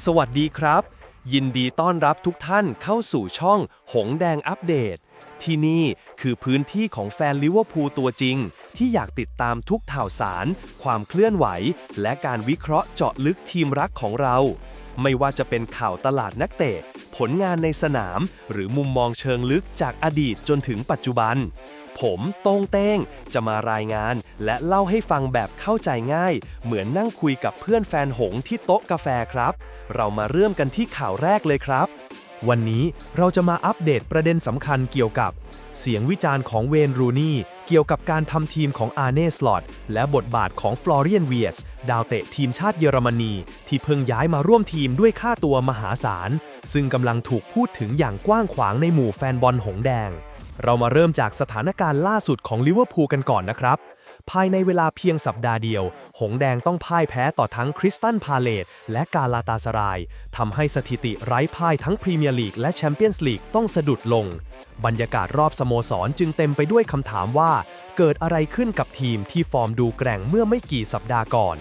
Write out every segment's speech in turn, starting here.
สวัสดีครับ ยินดีต้อนรับทุกท่านเข้าสู่ช่อง หงแดงอัปเดต ที่นี่คือพื้นที่ของแฟนลิเวอร์พูลตัวจริง ที่อยากติดตามทุกข่าวสาร ความเคลื่อนไหว และการวิเคราะห์เจาะลึกทีมรักของเรา ไม่ว่าจะเป็นข่าวตลาดนักเตะ ผลงานในสนาม หรือมุมมองเชิงลึกจากอดีตจนถึงปัจจุบัน ผมโต้งเต้ง จะมารายงาน และเล่าให้ฟังแบบเข้าใจง่าย เหมือนนั่งคุยกับเพื่อนแฟนหงที่โต๊ะกาแฟครับ เรามาเริ่มกันที่ข่าวแรกเลยครับ วันนี้เราจะมาอัปเดตประเด็นสำคัญเกี่ยวกับ เสียงวิจารณ์ของเวนรูนี่เกี่ยวกับการทำทีมของอาร์เนสลอตและบทบาทของฟลอเรียนเวียสดาวเตะทีมชาติเยอรมนี ที่เพิ่งย้ายมาร่วมทีมด้วยค่าตัวมหาศาล ซึ่งกำลังถูกพูดถึงอย่างกว้างขวางในหมู่แฟนบอลหงแดง เรามาเริ่มจากสถานการณ์ล่าสุดของลิเวอร์พูลกันก่อนนะครับ ภายในเวลาเพียงสัปดาห์เดียว หงแดงต้องพ่ายแพ้ต่อทั้งคริสตันพาเลตและกาลาตาสรายทำให้สถิติไร้พ่ายทั้งพรีเมียร์ลีกและแชมเปี้ยนส์ลีกต้องสะดุดลง บรรยากาศรอบสโมสรจึงเต็มไปด้วยคำถามว่า เกิดอะไรขึ้นกับทีมที่ฟอร์มดูแกร่งเมื่อไม่กี่สัปดาห์ก่อน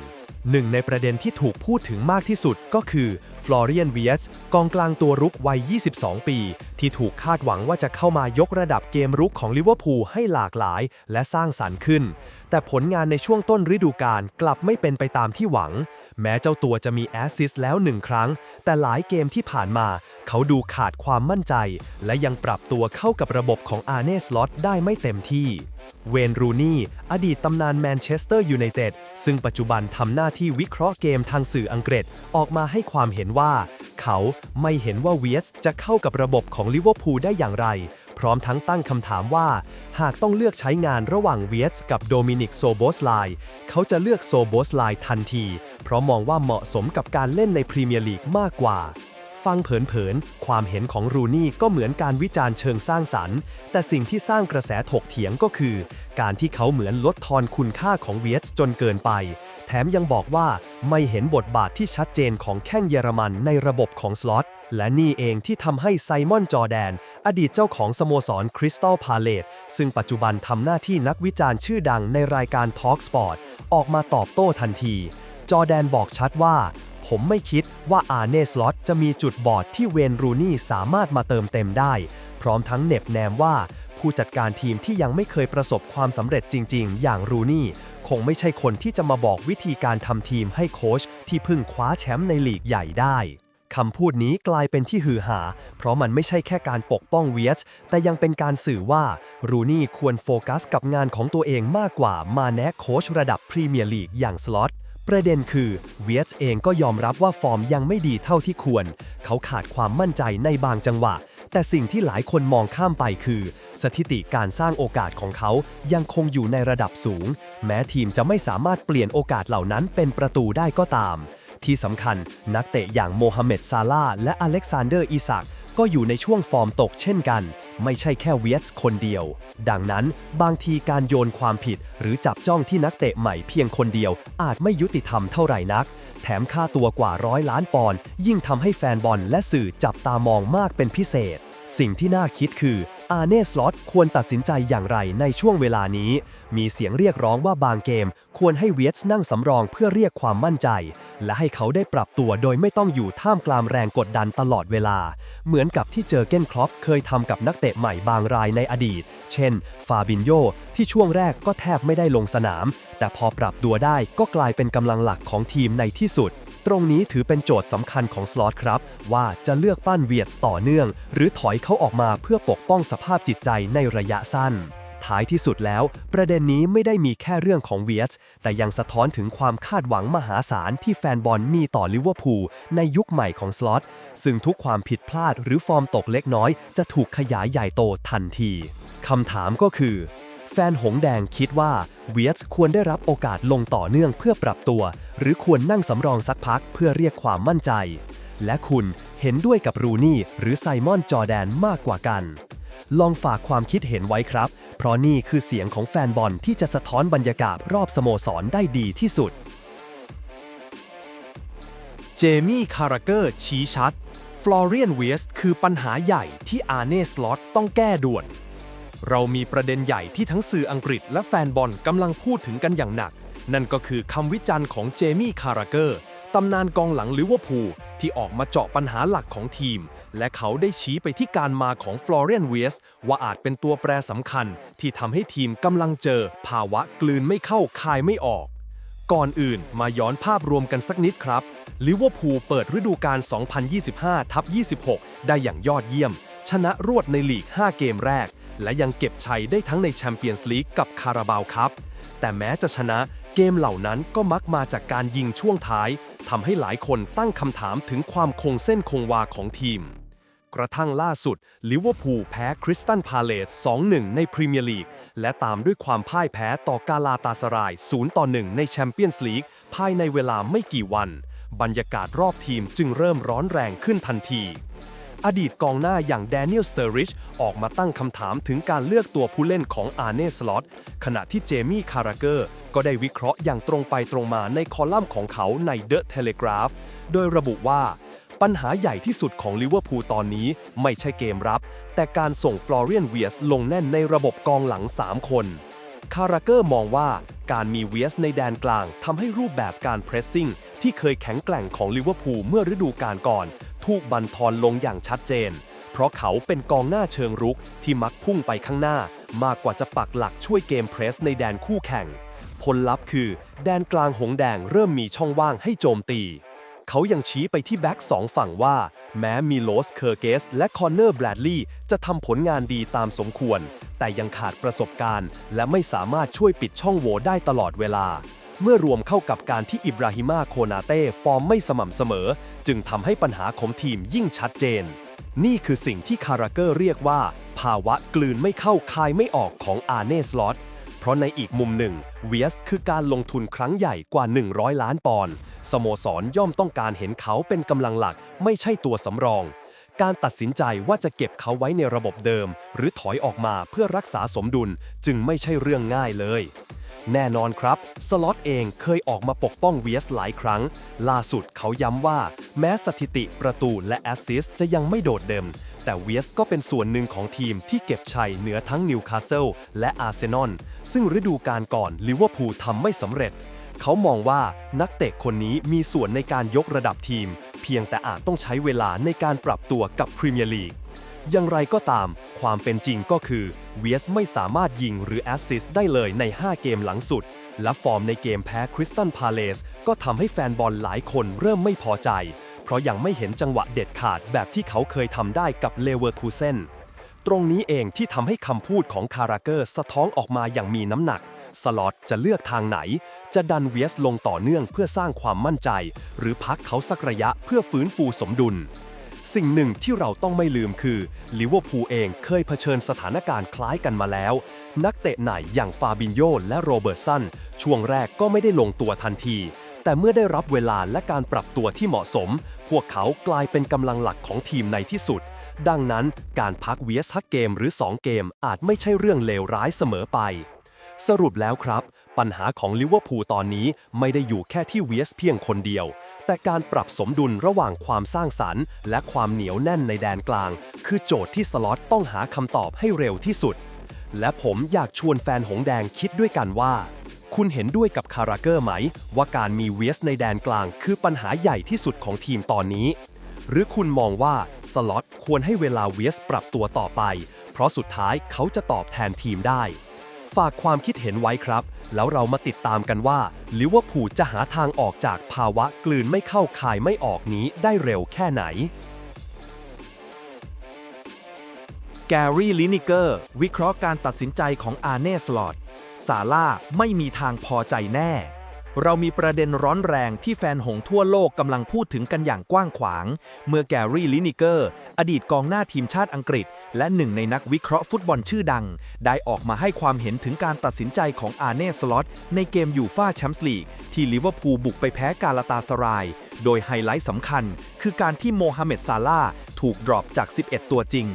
หนึ่งในประเด็นที่ถูกพูดถึงมากที่สุดก็คือฟลอเรียนเวียสกองกลางตัวรุกวัย 22 ปี ที่ถูกคาดหวังว่าจะเข้ามายกระดับเกมรุกของลิเวอร์พูลให้หลากหลาย และสร้างสรรค์ขึ้น แต่ผลงานในช่วงต้นฤดูกาลกลับไม่เป็นไปตามที่หวัง แม้เจ้าตัวจะมีแอสซิสต์แล้วหนึ่งครั้ง แต่หลายเกมที่ผ่านมา เขาดูขาดความมั่นใจ และยังปรับตัวเข้ากับระบบของอาร์เนสลอตได้ไม่เต็มที่ เวนรูนี่ อดีตตำนานแมนเชสเตอร์ยูไนเต็ดซึ่งปัจจุบันทำหน้าที่วิเคราะห์เกมทางสื่ออังกฤษออกมาให้ความเห็นว่า เขาไม่เห็นว่าเวียสจะเข้ากับระบบของลิเวอร์พูลได้อย่างไร พร้อมทั้งตั้งคำถามว่า หากต้องเลือกใช้งานระหว่างเวียสกับโดมินิกโซโบสไลเขาจะเลือกโซโบสไลทันที เพราะมองว่าเหมาะสมกับการเล่นในพรีเมียร์ลีกมากกว่า ฟังเผินๆ ความเห็นของรูนี่ก็เหมือนการวิจารณ์เชิงสร้างสรรค์ แต่สิ่งที่สร้างกระแสถกเถียงก็คือ การที่เขาเหมือนลดทอนคุณค่าของเวียสจนเกินไป ถมยังบอกว่าไม่เห็นบทบาทที่ชัดเจนของแข้งเยอรมันในระบบของสล็อต และนี่เองที่ทำให้ไซมอนจอแดน อดีตเจ้าของสโมสรคริสตัลพาเลตซึ่งปัจจุบันทำหน้าที่นักวิจารณ์ชื่อดังในรายการ Talk Sport ออกมาตอบโต้ทันที จอแดนบอกชัดว่า ผมไม่คิดว่าอาเนสลอตจะมีจุดบอดที่เวนรูนี่สามารถมาเติมเต็มได้ พร้อมทั้งเน็บแนมว่า ผู้จัดการทีมที่ยังไม่เคยประสบความสำเร็จจริง ๆ อย่างรูนี่ คงไม่ใช่คนที่จะมาบอกวิธีการทำทีมให้โค้ชที่เพิ่งคว้าแชมป์ในลีกใหญ่ได้คำพูดนี้กลายเป็นที่ฮือหา เพราะมันไม่ใช่แค่การปกป้องเวียสแต่ยังเป็นการสื่อว่ารูนี่ควรโฟกัสกับงานของตัวเองมากกว่ามาแนะโค้ชระดับพรีเมียร์ลีกอย่างสล็อตประเด็นคือเวียสเองก็ยอมรับว่าฟอร์มยังไม่ดีเท่าที่ควร เขาขาดความมั่นใจในบางจังหวะ แต่สิ่งที่หลายคนมองข้ามไปคือ สถิติการสร้างโอกาสของเขายังคงอยู่ในระดับสูง แม้ทีมจะไม่สามารถเปลี่ยนโอกาสเหล่านั้นเป็นประตูได้ก็ตาม ที่สำคัญนักเตะอย่างโมฮัมเหม็ดซาลาและอเล็กซานเดอร์อิสักก็อยู่ในช่วงฟอร์มตกเช่นกัน ไม่ใช่แค่เวียสคนเดียว ดังนั้นบางทีการโยนความผิด หรือจับจ้องที่นักเตะใหม่เพียงคนเดียว อาจไม่ยุติธรรมเท่าไหร่นัก แถมค่าตัวกว่าร้อยล้านปอนด์ยิ่งทำให้แฟนบอลและสื่อจับตามองมากเป็นพิเศษ สิ่งที่น่าคิดคือ อาร์เนสลอตควรตัดสินใจอย่างไรในช่วงเวลานี้ มีเสียงเรียกร้องว่าบางเกม ควรให้เวียสนั่งสำรองเพื่อเรียกความมั่นใจ และให้เขาได้ปรับตัวโดยไม่ต้องอยู่ท่ามกลางแรงกดดันตลอดเวลา เหมือนกับที่เจอเก้นครอปเคยทำกับนักเตะใหม่บางรายในอดีต เช่น ฟาบินโยที่ช่วงแรกก็แทบไม่ได้ลงสนาม แต่พอปรับตัวได้ก็กลายเป็นกำลังหลักของทีมในที่สุด ตรงนี้ถือเป็นโจทย์สำคัญของสล็อตครับ ว่าจะเลือกปั้นเวียดต่อเนื่อง หรือถอยเขาออกมาเพื่อปกป้องสภาพจิตใจในระยะสั้น ท้ายที่สุดแล้ว ประเด็นนี้ไม่ได้มีแค่เรื่องของเวียสแต่ยังสะท้อนถึงความคาดหวังมหาศาลที่แฟนบอลมีต่อลิเวอร์พูลในยุคใหม่ของสล็อตซึ่งทุกความผิดพลาดหรือฟอร์มตกเล็กน้อย จะถูกขยายใหญ่โตทันทีคำถามก็คือ แฟนหงแดงคิดว่าเวียสควรได้รับโอกาสลงต่อเนื่องเพื่อปรับตัว หรือควรนั่งสำรองสักพักเพื่อเรียกความมั่นใจ และคุณเห็นด้วยกับรูนี่หรือไซมอนจอแดนมากกว่ากัน ลองฝากความคิดเห็นไว้ครับ เพราะนี่คือเสียงของแฟนบอลที่จะสะท้อนบรรยากาศรอบสโมสรได้ดีที่สุด เจมี่คาราเกอร์ชี้ชัด ฟลอเรียนเวียสคือปัญหาใหญ่ที่อาร์เนสลอตต้องแก้ด่วน เรามีประเด็นใหญ่ที่ทั้งสื่ออังกฤษและแฟนบอลกำลังพูดถึงกันอย่างหนัก นั่นก็คือคำวิจารณ์ของเจมี่คาราเกอร์ตำนานกองหลังลิเวอร์พูลที่ออกมาเจาะปัญหาหลักของทีม และเขาได้ชี้ไปที่การมาของฟลอเรียนเวสว่าอาจเป็นตัวแปรสำคัญ ที่ทำให้ทีมกำลังเจอ ภาวะกลืนไม่เข้าคายไม่ออก ก่อนอื่นมาย้อนภาพรวมกันสักนิดครับลิเวอร์พูลเปิดฤดูกาล 2025 ทับ 26 ได้อย่างยอดเยี่ยม ชนะรวดในลีก 5 เกมแรก และยังเก็บชัยได้ทั้งในแชมเปี้ยนส์ลีกกับคาราบาวครับ แต่แม้จะชนะเกมเหล่านั้นก็มักมาจากการยิงช่วงท้ายทำให้หลายคนตั้งคำถามถึงความคงเส้นคงวาของทีม กระทั่งล่าสุดลิเวอร์พูลแพ้คริสตันพาเลต2-1 ในพรีเมียร์ลีก และตามด้วยความพ่ายแพ้ต่อกาลาตาสราย 0-1 ในแชมเปี้ยนส์ลีก ภายในเวลาไม่กี่วัน บรรยากาศรอบทีมจึงเริ่มร้อนแรงขึ้นทันที อดีตกองหน้าอย่างแดเนียลสเตอริชออกมาตั้งคำถามถึงการเลือกตัวผู้เล่นของอาร์เน่สล็อตขณะที่เจมี่คาราเกอร์ก็ได้วิเคราะห์อย่างตรงไปตรงมาในคอลัมน์ของเขาใน The Telegraph โดยระบุว่าปัญหาใหญ่ที่สุดของลิเวอร์พูลตอนนี้ไม่ใช่เกมรับ แต่การส่งฟลอเรียนเวียสลงแน่นในระบบกองหลัง 3 คน คาราเกอร์มองว่าการมีเวียสในแดนกลางทำให้รูปแบบการเพรสซิ่งที่เคยแข็งแกร่งของลิเวอร์พูลเมื่อฤดูกาลก่อน ถูกบันทอนลงอย่างชัดเจน เพราะเขาเป็นกองหน้าเชิงรุกที่มักพุ่งไปข้างหน้า มากกว่าจะปักหลักช่วยเกมเพรสในแดนคู่แข่ง ผลลัพธ์คือ แดนกลางหงแดงเริ่มมีช่องว่างให้โจมตี เขายังชี้ไปที่แบ็กสองฝั่งว่า แม้มีโลสเคอร์เกสและคอนเนอร์แบรดลีย์จะทำผลงานดีตามสมควร แต่ยังขาดประสบการณ์ และไม่สามารถช่วยปิดช่องโหว่ได้ตลอดเวลา เมื่อรวมเข้ากับการที่อิบราฮิมาโคนาเต้ฟอร์มไม่สม่ำเสมอ จึงทำให้ปัญหาของทีมยิ่งชัดเจน นี่คือสิ่งที่คาราเกอร์เรียกว่า ภาวะกลืนไม่เข้าคายไม่ออกของอาร์เนสลอตเพราะในอีกมุมหนึ่งเวียสคือการลงทุนครั้งใหญ่กว่า 100 ล้านปอนด์สโมสรย่อมต้องการเห็นเขาเป็นกำลังหลัก ไม่ใช่ตัวสำรอง การตัดสินใจว่าจะเก็บเขาไว้ในระบบเดิม หรือถอยออกมาเพื่อรักษาสมดุลจึงไม่ใช่เรื่องง่ายเลย แน่นอนครับ สล็อตเองเคยออกมาปกป้องเวียสหลายครั้ง ล่าสุดเขาย้ำว่า แม้สถิติประตูและแอสซิสจะยังไม่โดดเด่นแต่เวียสก็เป็นส่วนหนึ่งของทีมที่เก็บชัยเหนือทั้งนิวคาสเซิลและอาร์เซนอลซึ่งฤดูกาลก่อนลิเวอร์พูลทำไม่สำเร็จ เขามองว่านักเตะคนนี้มีส่วนในการยกระดับทีม เพียงแต่อาจต้องใช้เวลาในการปรับตัวกับพรีเมียร์ลีก อย่างไรก็ตาม ความเป็นจริงก็คือเวียสไม่สามารถยิงหรือแอสซิสได้เลยใน 5 เกมหลังสุด และฟอร์มในเกมแพ้คริสตันพาเลสก็ทำให้แฟนบอลหลายคนเริ่มไม่พอใจ เพราะยังไม่เห็นจังหวะเด็ดขาดแบบที่เขาเคยทำได้กับเลเวอร์คูเซนตรงนี้เองที่ทำให้คำพูดของคาราเกอร์สะท้อนออกมาอย่างมีน้ำหนัก สล็อตจะเลือกทางไหน จะดันเวียสลงต่อเนื่องเพื่อสร้างความมั่นใจ หรือพักเขาสักระยะเพื่อฟื้นฟูสมดุล สิ่งหนึ่งที่เราต้องไม่ลืมคือลิเวอร์พูลเองเคยเผชิญสถานการณ์คล้ายกันมาแล้ว นักเตะไหนอย่างฟาบินโยและโรเบิร์ตสันช่วงแรกก็ไม่ได้ลงตัวทันที แต่เมื่อได้รับเวลาและการปรับตัวที่เหมาะสม พวกเขากลายเป็นกำลังหลักของทีมในที่สุด ดังนั้นการพักเวียสทักเกมหรือ 2 เกมอาจไม่ใช่เรื่องเลวร้ายเสมอไป สรุปแล้วครับ ปัญหาของลิเวอร์พูลตอนนี้ไม่ได้อยู่แค่ที่เวียสเพียงคนเดียว แต่การปรับสมดุลระหว่างความสร้างสรรค์ และความเหนียวแน่นในแดนกลาง คือโจทย์ที่สล็อตต้องหาคำตอบให้เร็วที่สุด และผมอยากชวนแฟนหงแดงคิดด้วยกันว่า คุณเห็นด้วยกับคาราเกอร์ไหม ว่าการมีเวสในแดนกลาง คือปัญหาใหญ่ที่สุดของทีมตอนนี้ หรือคุณมองว่าสล็อตควรให้เวลาเวสปรับตัวต่อไป เพราะสุดท้ายเขาจะตอบแทนทีมได้ ฝากความคิดเห็นไว้ครับ แล้วเรามาติดตามกันว่าลิเวอร์พูลจะหาทางออกจากภาวะกลืนไม่เข้าคายไม่ออกนี้ได้เร็วแค่ไหน แกรี่ลินิเกอร์ วิเคราะห์การตัดสินใจของอาร์เน่สลอตซาร่าไม่มีทางพอใจแน่ เรามีประเด็นร้อนแรงที่แฟนหงทั่วโลกกำลังพูดถึงกันอย่างกว้างขวาง เมื่อแกรี่ลินิเกอร์ อดีตกองหน้าทีมชาติอังกฤษ และหนึ่งในนักวิเคราะห์ฟุตบอลชื่อดัง ได้ออกมาให้ความเห็นถึงการตัดสินใจของอาร์เน่สลอตในเกมยูฟ่าแชมส์ลีก ที่ลิเวอร์พูลบุกไปแพ้กาลาตาสราย โดยไฮไลท์สำคัญ คือการที่โมฮัมเหม็ดซาลาถูกดรอปจาก 11 ตัวจริง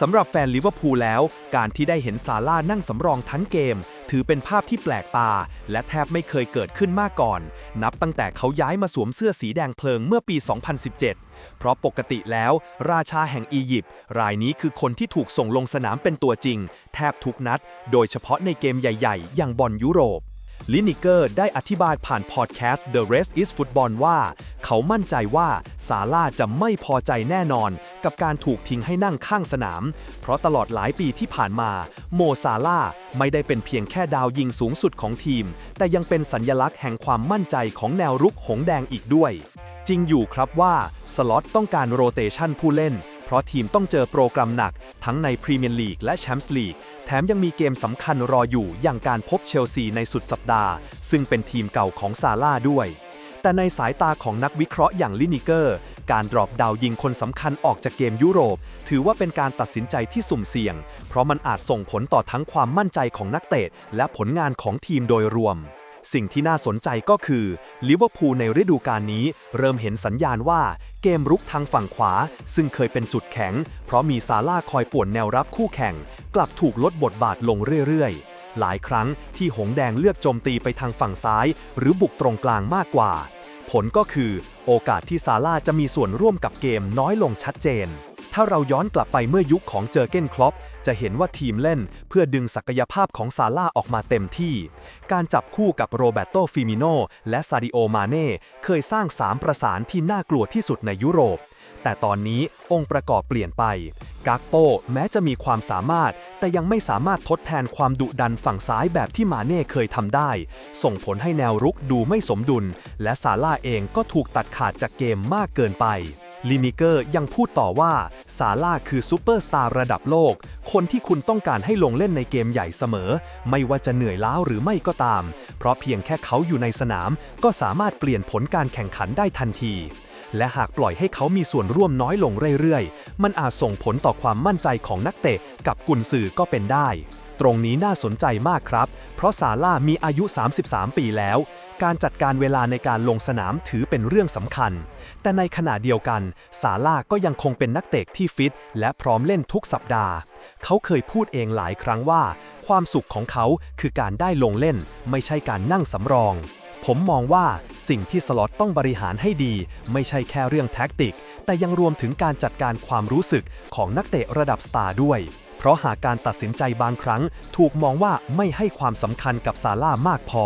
สำหรับแฟนลิเวอร์พูลแล้ว การที่ได้เห็นซาร่านั่งสำรองทั้งเกม ถือเป็นภาพที่แปลกตา และแทบไม่เคยเกิดขึ้นมาก่อน นับตั้งแต่เขาย้ายมาสวมเสื้อสีแดงเพลิงเมื่อปี 2017 เพราะปกติแล้ว ราชาแห่งอียิปต์รายนี้คือคนที่ถูกส่งลงสนามเป็นตัวจริง แทบทุกนัด โดยเฉพาะในเกมใหญ่ ๆ อย่างบอลยุโรป ลินิเกอร์ได้อธิบายผ่านพอดแคสต์ The Rest is Football ว่า เขามั่นใจว่าซาร่าจะไม่พอใจแน่นอน กับการถูกทิ้งให้นั่งข้างสนาม เพราะตลอดหลายปีที่ผ่านมา โมซาร่าไม่ได้เป็นเพียงแค่ดาวยิงสูงสุดของทีม แต่ยังเป็นสัญญลักษณ์แห่งความมั่นใจของแนวรุกหงแดงอีกด้วย จริงอยู่ครับว่าสล็อตต้องการโรเตชันผู้เล่น เพราะทีมต้องเจอโปรแกรมหนัก ทั้งในพรีเมียร์ลีกและแชมเปี้ยนส์ลีก แถมยังมีเกมสำคัญรออยู่อย่างการพบเชลซีในสุดสัปดาห์ ซึ่งเป็นทีมเก่าของซาร่าด้วย แต่ในสายตาของนักวิเคราะห์อย่างลินิเกอร์ การดรอปดาวยิงคนสำคัญออกจากเกมยุโรป ถือว่าเป็นการตัดสินใจที่สุ่มเสี่ยง เพราะมันอาจส่งผลต่อทั้งความมั่นใจของนักเตะและผลงานของทีมโดยรวม สิ่งที่น่าสนใจก็คือลิเวอร์พูลในฤดูกาลนี้ เริ่มเห็นสัญญาณว่าเกมรุกทางฝั่งขวา ซึ่งเคยเป็นจุดแข็ง เพราะมีซาร่าคอยป่วนแนวรับคู่แข่ง กลับถูกลดบทบาทลงเรื่อยๆ หลายครั้งที่หงแดงเลือกโจมตีไปทางฝั่งซ้าย หรือบุกตรงกลางมากกว่า ผลก็คือ โอกาสที่ซาร่าจะมีส่วนร่วมกับเกมน้อยลงชัดเจน ถ้าเราย้อนกลับไปเมื่อยุคของเจอเก้นคลอปจะเห็นว่าทีมเล่นเพื่อดึงศักยภาพของซาร่าออกมาเต็มที่ การจับคู่กับโรเบโตฟิมิโนและซาดิโอมาเน่เคยสร้างสามประสานที่น่ากลัวที่สุดในยุโรป แต่ตอนนี้องค์ประกอบเปลี่ยนไปกากโปแม้จะมีความสามารถ แต่ยังไม่สามารถทดแทนความดุดันฝั่งซ้ายแบบที่มาเน่เคยทำได้ ส่งผลให้แนวรุกดูไม่สมดุล และซาร่าเองก็ถูกตัดขาดจากเกมมากเกินไป ลินิเกอร์ยังพูดต่อว่า ซาร่าคือซูเปอร์สตาร์ระดับโลก คนที่คุณต้องการให้ลงเล่นในเกมใหญ่เสมอ ไม่ว่าจะเหนื่อยล้าหรือไม่ก็ตาม เพราะเพียงแค่เขาอยู่ในสนาม ก็สามารถเปลี่ยนผลการแข่งขันได้ทันที และหากปล่อยให้เขามีส่วนร่วมน้อยลงเรื่อยๆ มันอาจส่งผลต่อความมั่นใจของนักเตะกับกุนซือก็เป็นได้ ตรงนี้น่าสนใจมากครับ เพราะซาร่ามีอายุ 33 ปีแล้ว การจัดการเวลาในการลงสนามถือเป็นเรื่องสำคัญ แต่ในขณะเดียวกันซาร่าก็ยังคงเป็นนักเตะที่ฟิต และพร้อมเล่นทุกสัปดาห์ เขาเคยพูดเองหลายครั้งว่า ความสุขของเขาคือการได้ลงเล่น ไม่ใช่การนั่งสำรองผมมองว่าสิ่งที่สล็อตต้องบริหารให้ดี ไม่ใช่แค่เรื่องแท็กติก แต่ยังรวมถึงการจัดการความรู้สึกของนักเตะระดับสตาร์ด้วย เพราะหากการตัดสินใจบางครั้ง ถูกมองว่าไม่ให้ความสำคัญกับซาร่ามากพอ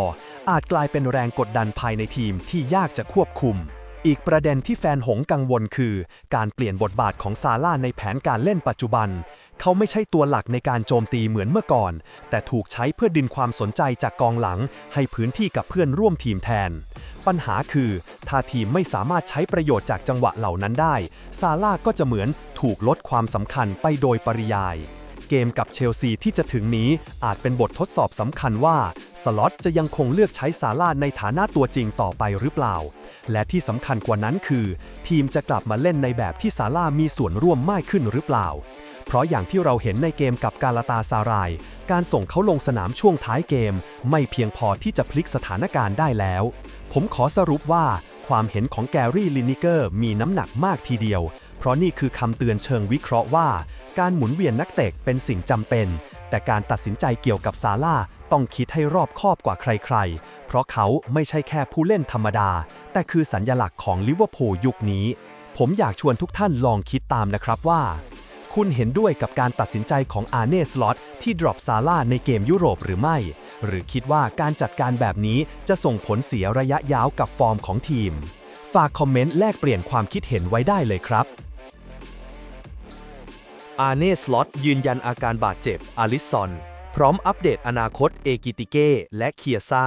อาจกลายเป็นแรงกดดันภายในทีมที่ยากจะควบคุม อีกประเด็นที่แฟนหงกังวลคือ การเปลี่ยนบทบาทของซาร่าในแผนการเล่นปัจจุบัน เขาไม่ใช่ตัวหลักในการโจมตีเหมือนเมื่อก่อน แต่ถูกใช้เพื่อดึงความสนใจจากกองหลัง ให้พื้นที่กับเพื่อนร่วมทีมแทนปัญหาคือถ้าทีมไม่สามารถใช้ประโยชน์จากจังหวะเหล่านั้นได้ ซาร่าก็จะเหมือนถูกลดความสำคัญไปโดยปริยาย เกมกับเชลซีที่จะถึงนี้ อาจเป็นบททดสอบสำคัญว่า สล็อตจะยังคงเลือกใช้ซาร่าในฐานะตัวจริงต่อไปหรือเปล่า และที่สำคัญกว่านั้นคือ ทีมจะกลับมาเล่นในแบบที่ซาร่ามีส่วนร่วมมากขึ้นหรือเปล่า เพราะอย่างที่เราเห็นในเกมกับกาลาตาซาราย การส่งเขาลงสนามช่วงท้ายเกม ไม่เพียงพอที่จะพลิกสถานการณ์ได้แล้ว ผมขอสรุปว่าความเห็นของแกรี่ลินิเกอร์มีน้ำหนักมากทีเดียว เพราะนี่คือคำเตือนเชิงวิเคราะห์ว่า การหมุนเวียนนักเตะเป็นสิ่งจำเป็น แต่การตัดสินใจเกี่ยวกับซาร่าต้องคิดให้รอบคอบกว่าใครๆ เพราะเขาไม่ใช่แค่ผู้เล่นธรรมดา แต่คือสัญญลักษณ์ของลิเวอร์พูลยุคนี้ ผมอยากชวนทุกท่านลองคิดตามนะครับว่า คุณเห็นด้วยกับการตัดสินใจของอาร์เน่สล็อตที่ดรอปซาร่าในเกมยุโรปหรือไม่ หรือคิดว่าการจัดการแบบนี้จะส่งผลเสียระยะยาวกับฟอร์มของทีม ฝากคอมเมนต์แลกเปลี่ยนความคิดเห็นไว้ได้เลยครับ อาเน่สล็อตยืนยันอาการบาดเจ็บอาลิซอนพร้อมอัปเดตอนาคตเอกิติเก้และเคียซ่า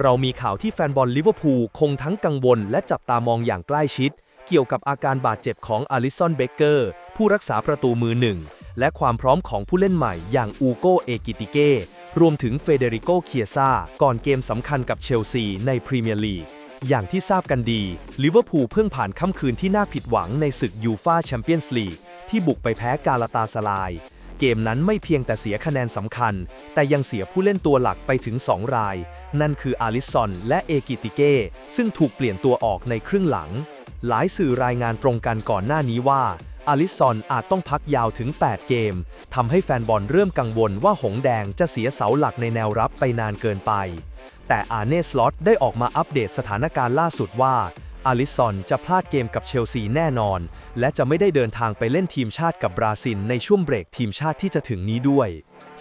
เรามีข่าวที่แฟนบอลลิเวอร์พูลคงทั้งกังวลและจับตามองอย่างใกล้ชิด เกี่ยวกับอาการบาดเจ็บของอาลิซอนเบเกอร์ผู้รักษาประตูมือหนึ่ง และความพร้อมของผู้เล่นใหม่อย่างอูโกเอกิติเก้รวมถึงเฟเดริโกเคียซ่าก่อนเกมสำคัญกับเชลซีในพรีเมียร์ลีกอย่างที่ทราบกันดีลิเวอร์พูลเพิ่งผ่านค่ำคืนที่น่าผิดหวังในศึกยูฟาแชมเปี้ยนส์ลีก ที่บุกไปแพ้กาลาตาสลาย เกมนั้นไม่เพียงแต่เสียคะแนนสำคัญ แต่ยังเสียผู้เล่นตัวหลักไปถึง 2 ราย นั่นคืออาลิซอนและเอกิติเก้ ซึ่งถูกเปลี่ยนตัวออกในครึ่งหลัง หลายสื่อรายงานตรงกันก่อนหน้านี้ว่าอาลิซอนอาจต้องพักยาวถึง 8 เกม ทำให้แฟนบอลเริ่มกังวลว่าหงแดงจะเสียเสาหลักในแนวรับไปนานเกินไป แต่อาเนสลอตได้ออกมาอัปเดตสถานการณ์ล่าสุดว่า อาลิซอนจะพลาดเกมกับเชลซีแน่นอน และจะไม่ได้เดินทางไปเล่นทีมชาติกับบราซิลในช่วงเบรกทีมชาติที่จะถึงนี้ด้วย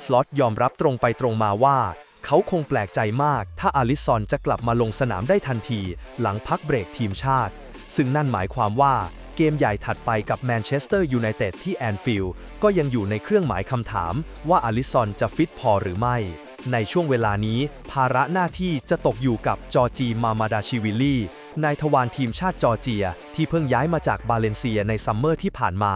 สล็อตยอมรับตรงไปตรงมาว่า เขาคงแปลกใจมาก ถ้าอาลิซอนจะกลับมาลงสนามได้ทันที หลังพักเบรกทีมชาติ ซึ่งนั่นหมายความว่าเกมใหญ่ถัดไปกับแมนเชสเตอร์ยูไนเต็ดที่แอนฟิลด์ก็ยังอยู่ในเครื่องหมายคำถามว่าอาลิซอนจะฟิตพอหรือไม่ ในช่วงเวลานี้ ภาระหน้าที่จะตกอยู่กับจอร์จีมามาดาชิวิลี่นายทวารทีมชาติจอร์เจีย ที่เพิ่งย้ายมาจากบาเลนเซียในซัมเมอร์ที่ผ่านมา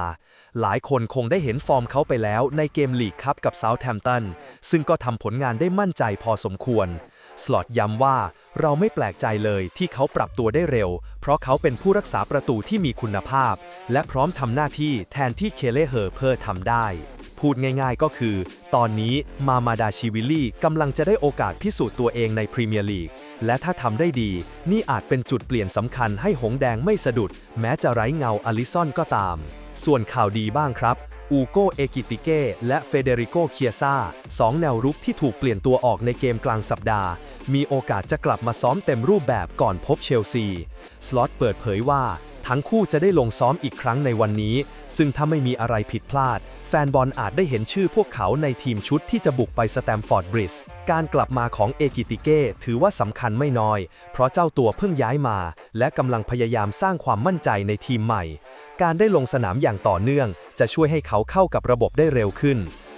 หลายคนคงได้เห็นฟอร์มเขาไปแล้วในเกมลีกคัพกับเซาท์แฮมป์ตันซึ่งก็ทำผลงานได้มั่นใจพอสมควร สลอตย้ำว่าเราไม่แปลกใจเลยที่เขาปรับตัวได้เร็ว เพราะเขาเป็นผู้รักษาประตูที่มีคุณภาพ และพร้อมทำหน้าที่แทนที่เคเลเฮอร์เพอร์ทำได้ พูดง่ายๆก็คือ ตอนนี้มามาดาชิวิลลี่กำลังจะได้โอกาสพิสูจน์ตัวเองในพรีเมียร์ลีก และถ้าทำได้ดี นี่อาจเป็นจุดเปลี่ยนสำคัญให้หงแดงไม่สะดุด แม้จะไร้เงาอลิซอนก็ตาม ส่วนข่าวดีบ้างครับ อูโกเอกิติเก้และเฟเดริโกเคียซาสองแนวรุกที่ถูกเปลี่ยนตัวออกในเกมกลางสัปดาห์ มีโอกาสจะกลับมาซ้อมเต็มรูปแบบก่อนพบเชลซี สล็อตเปิดเผยว่าทั้งคู่จะได้ลงซ้อมอีกครั้งในวันนี้ ซึ่งถ้าไม่มีอะไรผิดพลาด ฟนบอลอาจได้เห็นชื่อพวกเขาในทีมชุดที่จะบุกไปสแตมฟอร์ดบริดจ์การกลับมาของเอกิติเก้ถือว่าสำคัญไม่น้อย เพราะเจ้าตัวเพิ่งย้ายมา และกำลังพยายามสร้างความมั่นใจในทีมใหม่ การได้ลงสนามอย่างต่อเนื่อง จะช่วยให้เขาเข้ากับระบบได้เร็วขึ้น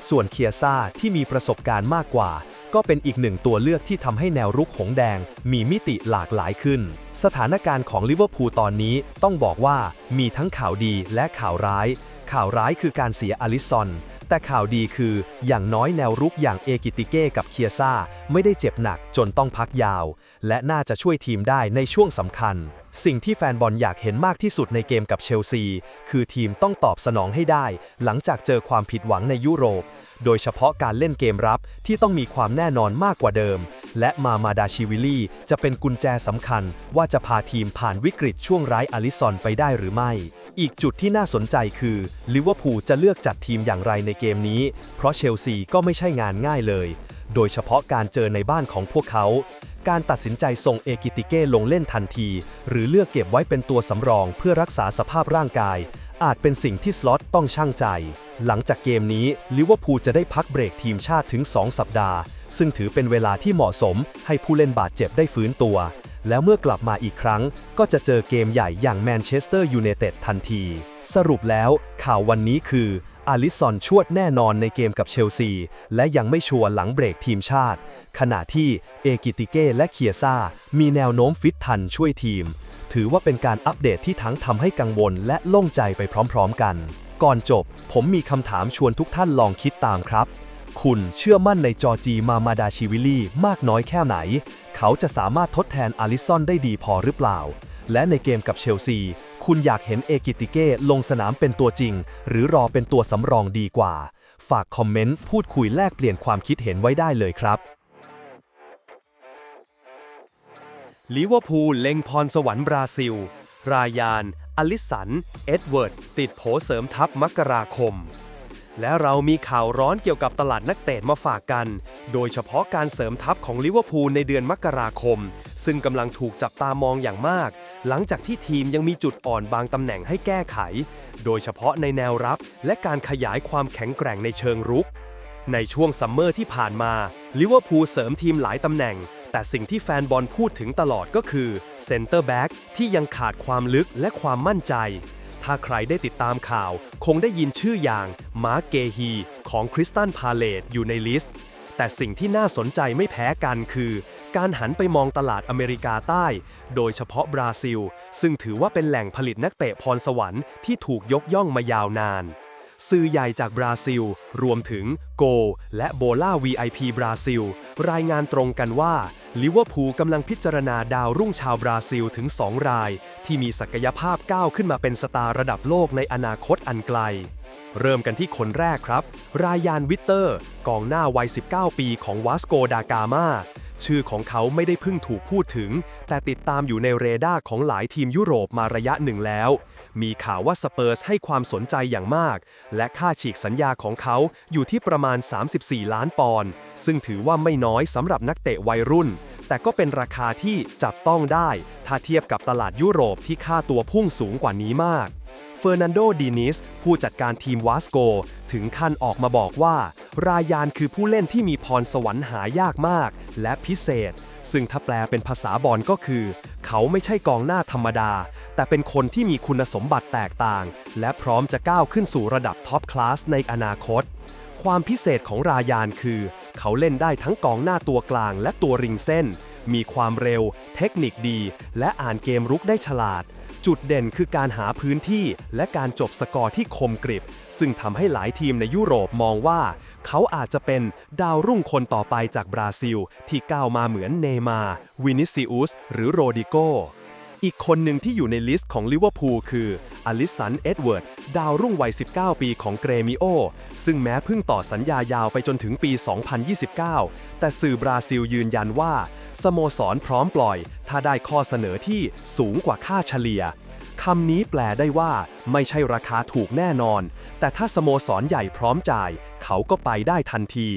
ส่วนเคียซ่าที่มีประสบการณ์มากกว่าก็เป็นอีกหนึ่งตัวเลือกที่ทำให้แนวรุกหงแดง มีมิติหลากหลายขึ้น สถานการณ์ของลิเวอร์พูลตอนนี้ต้องบอกว่ามีทั้งข่าวดีและข่าวร้าย ข่าวร้ายคือการเสียอลิซอน แต่ข่าวดีคืออย่างน้อยแนวรุกอย่างเอกิติเก้กับเคียซ่าไม่ได้เจ็บหนักจนต้องพักยาว และน่าจะช่วยทีมได้ในช่วงสำคัญ สิ่งที่แฟนบอลอยากเห็นมากที่สุดในเกมกับเชลซี คือทีมต้องตอบสนองให้ได้ หลังจากเจอความผิดหวังในยุโรป โดยเฉพาะการเล่นเกมรับที่ต้องมีความแน่นอนมากกว่าเดิม และมามาดาชิวิลลี่จะเป็นกุญแจสำคัญว่าจะพาทีมผ่านวิกฤตช่วงร้ายอลิซอนไปได้หรือไม่ อีกจุดที่น่าสนใจคือลิเวอร์พูลจะเลือกจัดทีมอย่างไรในเกมนี้ เพราะเชลซีก็ไม่ใช่งานง่ายเลย โดยเฉพาะการเจอในบ้านของพวกเขา การตัดสินใจส่งเอกิติเก้ลงเล่นทันที หรือเลือกเก็บไว้เป็นตัวสำรองเพื่อรักษาสภาพร่างกาย อาจเป็นสิ่งที่สล็อตต้องช่างใจ หลังจากเกมนี้ลิเวอร์พูลจะได้พักเบรกทีมชาติถึง 2 สัปดาห์ ซึ่งถือเป็นเวลาที่เหมาะสมให้ผู้เล่นบาดเจ็บได้ฟื้นตัว แล้วเมื่อกลับมาอีกครั้ง ก็จะเจอเกมใหญ่อย่างแมนเชสเตอร์ยูไนเต็ดทันที สรุปแล้วข่าววันนี้คืออาลิซอนชวดแน่นอนในเกมกับเชลซี และยังไม่ชัวร์หลังเบรกทีมชาติ ขณะที่เอกิติเก้และเคียซ่า มีแนวโน้มฟิตทันช่วยทีม ถือว่าเป็นการอัปเดตที่ทั้งทำให้กังวลและโล่งใจไปพร้อมๆกัน ก่อนจบ ผมมีคำถามชวนทุกท่านลองคิดตามครับ คุณเชื่อมั่นในจอร์จีมามาดาชิวิลี่มากน้อยแค่ไหน เขาจะสามารถทดแทนอาลิซอนได้ดีพอหรือเปล่า และในเกมกับเชลซี คุณอยากเห็นเอกิติเก้ลงสนามเป็นตัวจริง หรือรอเป็นตัวสำรองดีกว่า ฝากคอมเมนต์พูดคุยแลกเปลี่ยนความคิดเห็นไว้ได้เลยครับลิเวอร์พูลเล็งพรสวรรค์บราซิล รายาน อลิสัน เอ็ดเวิร์ด ติดโผเสริมทัพมกราคม และเรามีข่าวร้อนเกี่ยวกับตลาดนักเตะมาฝากกัน โดยเฉพาะการเสริมทัพของลิเวอร์พูลในเดือนมกราคม ซึ่งกำลังถูกจับตามองอย่างมาก หลังจากที่ทีมยังมีจุดอ่อนบางตำแหน่งให้แก้ไข โดยเฉพาะในแนวรับและการขยายความแข็งแกร่งในเชิงรุก ในช่วงซัมเมอร์ที่ผ่านมา ลิเวอร์พูลเสริมทีมหลายตำแหน่ง แต่สิ่งที่แฟนบอลพูดถึงตลอดก็คือเซนเตอร์แบ็กที่ยังขาดความลึกและความมั่นใจ ถ้าใครได้ติดตามข่าว คงได้ยินชื่ออย่าง มาร์กเกฮีของคริสตันพาเลตอยู่ในลิสต์ แต่สิ่งที่น่าสนใจไม่แพ้กันคือ การหันไปมองตลาดอเมริกาใต้ โดยเฉพาะบราซิล ซึ่งถือว่าเป็นแหล่งผลิตนักเตะพรสวรรค์ที่ถูกยกย่องมายาวนาน สื่อใหญ่จากบราซิล รวมถึงโก และโบล่า VIP บราซิล รายงานตรงกันว่าลิเวอร์พูลกำลังพิจารณาดาวรุ่งชาวบราซิลถึง 2 ราย ที่มีศักยภาพก้าวขึ้นมาเป็นสตาร์ระดับโลกในอนาคตอันไกล เริ่มกันที่คนแรกครับ รายานวิตเตอร์ กองหน้าวัย 19 ปีของวาสโกดากามา ชื่อของเขาไม่ได้เพิ่งถูกพูดถึง แต่ติดตามอยู่ในเรดาร์ของหลายทีมยุโรปมาระยะหนึ่งแล้ว มีข่าวว่าสเปอร์สให้ความสนใจอย่างมาก และค่าฉีกสัญญาของเขาอยู่ที่ประมาณ 34 ล้านปอนด์ซึ่งถือว่าไม่น้อยสำหรับนักเตะวัยรุ่น แต่ก็เป็นราคาที่จับต้องได้ ถ้าเทียบกับตลาดยุโรปที่ค่าตัวพุ่งสูงกว่านี้มาก เฟอร์นันโด ดีนิส ผู้จัดการทีมวาสโก ถึงขั้นออกมาบอกว่า รายานคือผู้เล่นที่มีพรสวรรค์หายากมาก และพิเศษ ซึ่งถ้าแปลเป็นภาษาบอลก็คือ เขาไม่ใช่กองหน้าธรรมดา แต่เป็นคนที่มีคุณสมบัติแตกต่าง และพร้อมจะก้าวขึ้นสู่ระดับท็อปคลาสในอนาคต ความพิเศษของรายานคือ เขาเล่นได้ทั้งกองหน้าตัวกลางและตัวริงเส้น มีความเร็ว เทคนิคดี และอ่านเกมรุกได้ฉลาด จุดเด่นคือการหาพื้นที่และการจบสกอร์ที่คมกริบ ซึ่งทำให้หลายทีมในยุโรปมองว่า เขาอาจจะเป็นดาวรุ่งคนต่อไปจากบราซิล ที่ก้าวมาเหมือนเนย์มา วินิซิอุส หรือโรดิโก อีกคนหนึ่งที่อยู่ในลิสต์ของลิเวอร์พูลคืออลิสัน เอ็ดเวิร์ด ดาวรุ่งวัย 19 ปีของเกรมิโอ ซึ่งแม้เพิ่งต่อสัญญายาวไปจนถึงปี 2029 แต่สื่อบราซิลยืนยันว่า สโมสรพร้อมปล่อย ถ้าได้ข้อเสนอที่สูงกว่าค่าเฉลี่ยคำนี้แปลได้ว่า ไม่ใช่ราคาถูกแน่นอน แต่ถ้าสโมสรใหญ่พร้อมจ่าย เขาก็ไปได้ทันที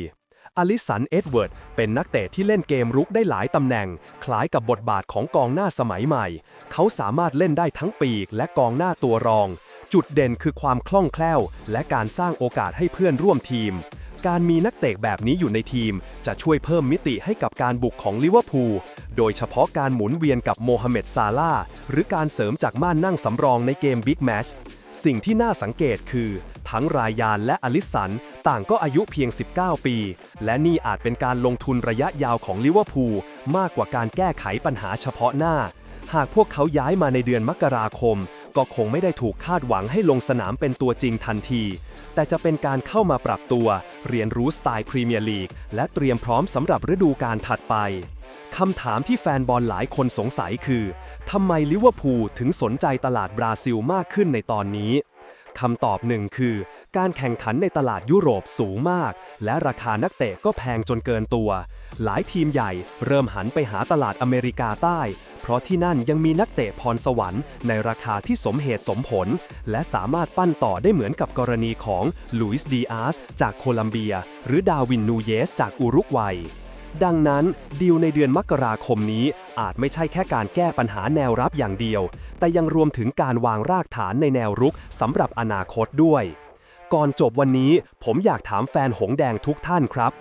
อลิสัน เอ็ดเวิร์ด เป็นนักเตะที่เล่นเกมรุกได้หลายตำแหน่ง คล้ายกับบทบาทของกองหน้าสมัยใหม่ เขาสามารถเล่นได้ทั้งปีกและกองหน้าตัวรอง จุดเด่นคือความคล่องแคล่ว และการสร้างโอกาสให้เพื่อนร่วมทีม การมีนักเตะแบบนี้อยู่ในทีม จะช่วยเพิ่มมิติให้กับการบุกของลิเวอร์พูล โดยเฉพาะการหมุนเวียนกับโมฮัมเหม็ดซาลาห์หรือการเสริมจากม่านนั่งสำรองในเกมบิ๊กแมช สิ่งที่น่าสังเกตคือ ทั้งรายานและอลิสัน ต่างก็อายุเพียง 19 ปี และนี่อาจเป็นการลงทุนระยะยาวของลิเวอร์พูลมากกว่าการแก้ไขปัญหาเฉพาะหน้า หากพวกเขาย้ายมาในเดือนมกราคม ก็คงไม่ได้ถูกคาดหวังให้ลงสนามเป็นตัวจริงทันที แต่จะเป็นการเข้ามาปรับตัว เรียนรู้สไตล์พรีเมียร์ลีกและเตรียมพร้อมสำหรับฤดูกาลถัดไปคำถามที่แฟนบอลหลายคนสงสัยคือทำไมลิเวอร์พูลถึงสนใจตลาดบราซิลมากขึ้นในตอนนี้ คำตอบหนึ่งคือ การแข่งขันในตลาดยุโรปสูงมาก และราคานักเตะก็แพงจนเกินตัว หลายทีมใหญ่เริ่มหันไปหาตลาดอเมริกาใต้ เพราะที่นั่นยังมีนักเตะพรสวรรค์ในราคาที่สมเหตุสมผล และสามารถปั้นต่อได้เหมือนกับกรณีของลุยส์ดีอาสจากโคลัมเบีย หรือดาวินนูเยสจากอุรุกวัย ดังนั้นดีลในเดือนมกราคมนี้อาจไม่ใช่แค่การแก้ปัญหาแนวรับอย่างเดียว แต่ยังรวมถึงการวางรากฐานในแนวรุกสำหรับอนาคตด้วย ก่อนจบวันนี้ผมอยากถามแฟนหงแดงทุกท่านครับ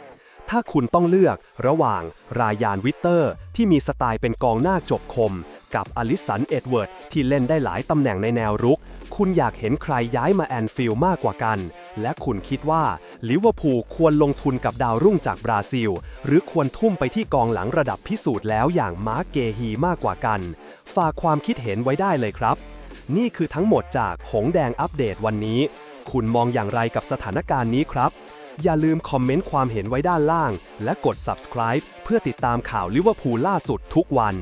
ถ้าคุณต้องเลือกระหว่างรายานวิตเตอร์ ที่มีสไตล์เป็นกองหน้าจบคม กับอลิสันเอ็ดเวิร์ดที่เล่นได้หลายตำแหน่งในแนวรุก คุณอยากเห็นใครย้ายมาแอนฟิลด์มากกว่ากัน และคุณคิดว่าลิเวอร์พูลควรลงทุนกับดาวรุ่งจากบราซิล หรือควรทุ่มไปที่กองหลังระดับพิสูจน์แล้วอย่างมาร์กเกฮีมากกว่ากัน ฝากความคิดเห็นไว้ได้เลยครับ นี่คือทั้งหมดจากหงแดงอัปเดตวันนี้ คุณมองอย่างไรกับสถานการณ์นี้ครับ อย่าลืมคอมเมนต์ความเห็นไว้ด้านล่าง และกด subscribe เพื่อติดตามข่าวลิเวอร์พูลล่าสุดทุกวัน